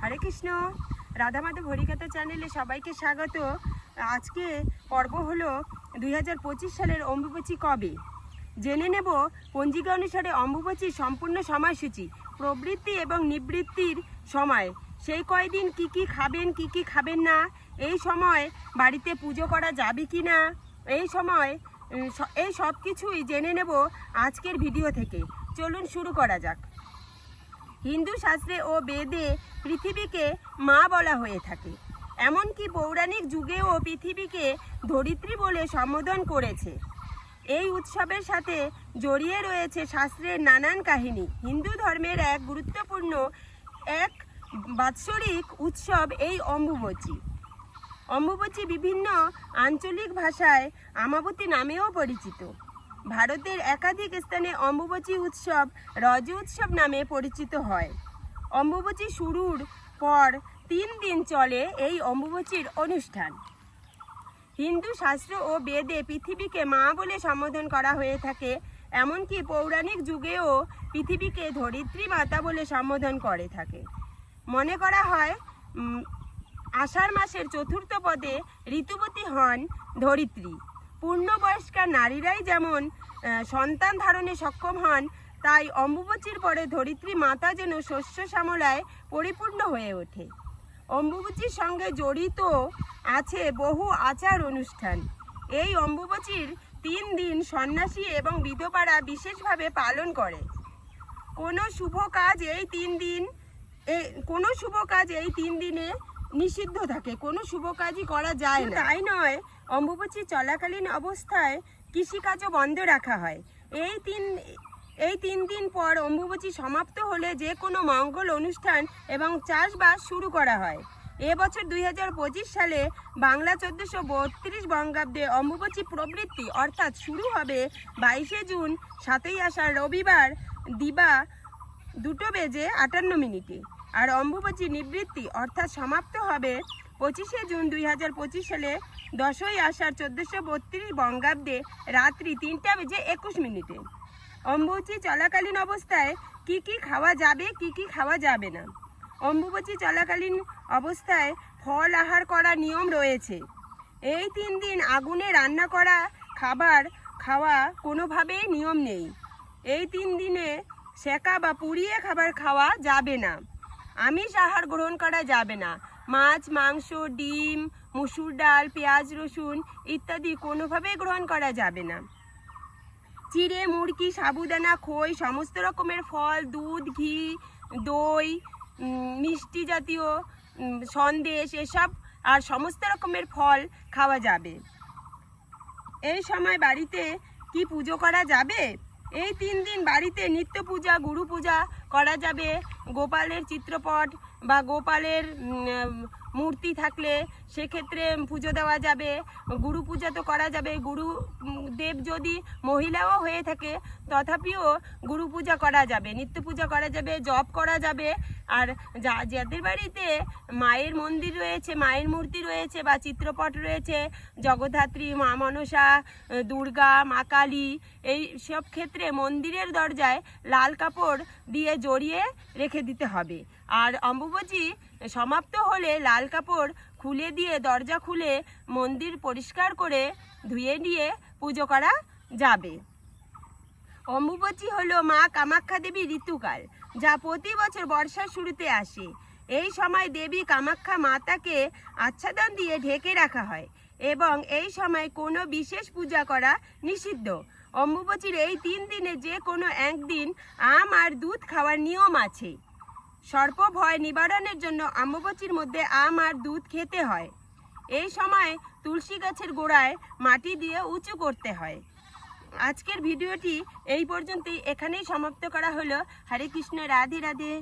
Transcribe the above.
হরে কৃষ্ণ। রাধা মাধব হরিকথা চ্যানেলে সবাইকে স্বাগত। আজকে পর্ব হলো দু হাজার পঁচিশ সালের অম্বুবাচী কবে? জেনে নেব পঞ্জিকা অনুসারে অম্বুবাচীর সম্পূর্ণ সময়সূচি, প্রবৃত্তি এবং নিবৃত্তির সময়। সেই কয়দিন কি কি খাবেন, কি কি খাবেন না? এই সময় বাড়িতে পুজো করা যাবে কি না? এই সময় এই সব কিছুই জেনে নেব আজকের ভিডিও থেকে। চলুন শুরু করা যাক। হিন্দু শাস্ত্রে ও বেদে পৃথিবীকে মা বলা হয়ে থাকে। এমনকি পৌরাণিক যুগেও পৃথিবীকে ধরিত্রী বলে সম্বোধন করেছে। এই উৎসবের সাথে জড়িয়ে রয়েছে শাস্ত্রের নানান কাহিনী। হিন্দু ধর্মের এক গুরুত্বপূর্ণ এক বাৎসরিক উৎসব এই অম্বুবচী। অম্বুবচী বিভিন্ন আঞ্চলিক ভাষায় আমাবতী নামেও পরিচিত। ভারতের একাধিক স্থানে অম্বুবচী উৎসব, রজ উৎসব নামে পরিচিত হয়। অম্বুবচী শুরুর পর তিন দিন চলে এই অম্বুবচীর অনুষ্ঠান। হিন্দু শাস্ত্র ও বেদে পৃথিবীকে মা বলে সম্বোধন করা হয়ে থাকে, এমনকি পৌরাণিক যুগেও পৃথিবীকে ধরিত্রী মাতা বলে সম্বোধন করে থাকে। মনে করা হয় আষাঢ় মাসের চতুর্থ পদে ঋতুবতী হন ধরিত্রী। পূর্ণবয়স্কা নারীরাই যেমন সন্তান ধারণে সক্ষম হন, তাই অম্বুবচীর পরে ধরিত্রী মাতা যেন শস্য শ্যামলায় পরিপূর্ণ হয়ে ওঠে। অম্বুবচীর সঙ্গে জড়িত আছে বহু আচার অনুষ্ঠান। এই অম্বুবচীর তিন দিন সন্ন্যাসী এবং বিধবারা বিশেষভাবে পালন করে। কোনো শুভ কাজ এই তিন দিন কোনো শুভ কাজ এই তিন দিনে নিষিদ্ধ থাকে, কোনো শুভ কাজই করা যায় না। তাই নয় অম্বুবাচী চলাকালীন অবস্থায় কৃষিকাজও বন্ধ রাখা হয়। এই তিন এই তিন দিন পর অম্বুবাচী সমাপ্ত হলে যে কোনো মঙ্গল অনুষ্ঠান এবং চাষবাস শুরু করা হয়। এবছর দুই হাজার পঁচিশ সালে বাংলা চোদ্দোশো বত্রিশ বঙ্গাব্দে অম্বুবাচী প্রবৃত্তি অর্থাৎ শুরু হবে বাইশে জুন, সাতই আষাঢ় রবিবার, দিবা দুটো বেজে আটান্ন মিনিটে। আর অম্বুবাচী নিবৃত্তি অর্থাৎ সমাপ্ত হবে পঁচিশে জুন দুই হাজার পঁচিশ সালে দশই আষাঢ় চোদ্দোশো বত্রিশ বঙ্গাব্দে রাত্রি তিনটা বেজে একুশ মিনিটে। অম্বুবাচী চলাকালীন অবস্থায় কি কি খাওয়া যাবে, কি কি খাওয়া যাবে না? অম্বুবাচী চলাকালীন অবস্থায় ফল আহার করার নিয়ম রয়েছে। এই তিন দিন আগুনে রান্না করা, খাবার খাওয়া কোনোভাবেই নিয়ম নেই। এই তিন দিনে সেকা বা পুড়িয়ে খাবার খাওয়া যাবে না। আমিষ আহার গ্রহণ করা যাবে না। মাছ, মাংস, ডিম, মুসুর ডাল, পেঁয়াজ, রসুন ইত্যাদি কোনোভাবেই গ্রহণ করা যাবে না। চিড়ে, মুরগি, সাবুদানা, খই, সমস্ত রকমের ফল, দুধ, ঘি, দই মিষ্টি জাতীয় সন্দেশ এসব আর সমস্ত রকমের ফল খাওয়া যাবে। এই সময় বাড়িতে কি পুজো করা যাবে? এই তিন দিন বাড়িতে নিত্য পূজা গুরু পূজা করা যাবে। গোপালের চিত্রপট বা গোপালের মূর্তি থাকলে সেক্ষেত্রে পুজো দেওয়া যাবে। গুরু পূজা তো করা যাবে। গুরু দেব যদি মহিলাও হয়ে থাকে, তথাপিও গুরু পূজা করা যাবে, নিত্য পূজা করা যাবে, জপ করা যাবে। আর যা, যাদের বাড়িতে মায়ের মন্দির রয়েছে, মায়ের মূর্তি রয়েছে বা চিত্রপট রয়েছে, জগদ্ধাত্রী, মা মনসা, দুর্গা, মা কালী, এই সব ক্ষেত্রে মন্দিরের দরজায় লাল কাপড় দিয়ে জড়িয়ে রেখে দিতে হবে। আর অম্বুবাচী সমাপ্ত হলে লাল কাপড় খুলে দিয়ে দরজা খুলে মন্দির পরিষ্কার করে ধুয়ে নিয়ে পুজো করা যাবে। অম্বুবাচী হলো মা কামাখ্যা দেবীর ঋতুকাল, যা প্রতি বছর বর্ষার শুরুতে আসে। এই সময় দেবী কামাখ্যা মাতাকে আচ্ছাদন দিয়ে ঢেকে রাখা হয় এবং এই সময় কোনো বিশেষ পূজা করা নিষিদ্ধ। অম্বুবাচীর এই তিন দিনে যে কোনো একদিন আম আর দুধ খাওয়ার নিয়ম আছে। সর্প ভয় নিবারণের জন্য অম্বুবাচীর মধ্যে আম আর দুধ খেতে হয়। এই সময় তুলসী গাছের গোড়ায় মাটি দিয়ে উঁচু করতে হয়। আজকের ভিডিওটি এই পর্যন্তই। এখানেই সমাপ্ত করা হলো। হরে কৃষ্ণ, রাধে রাধে।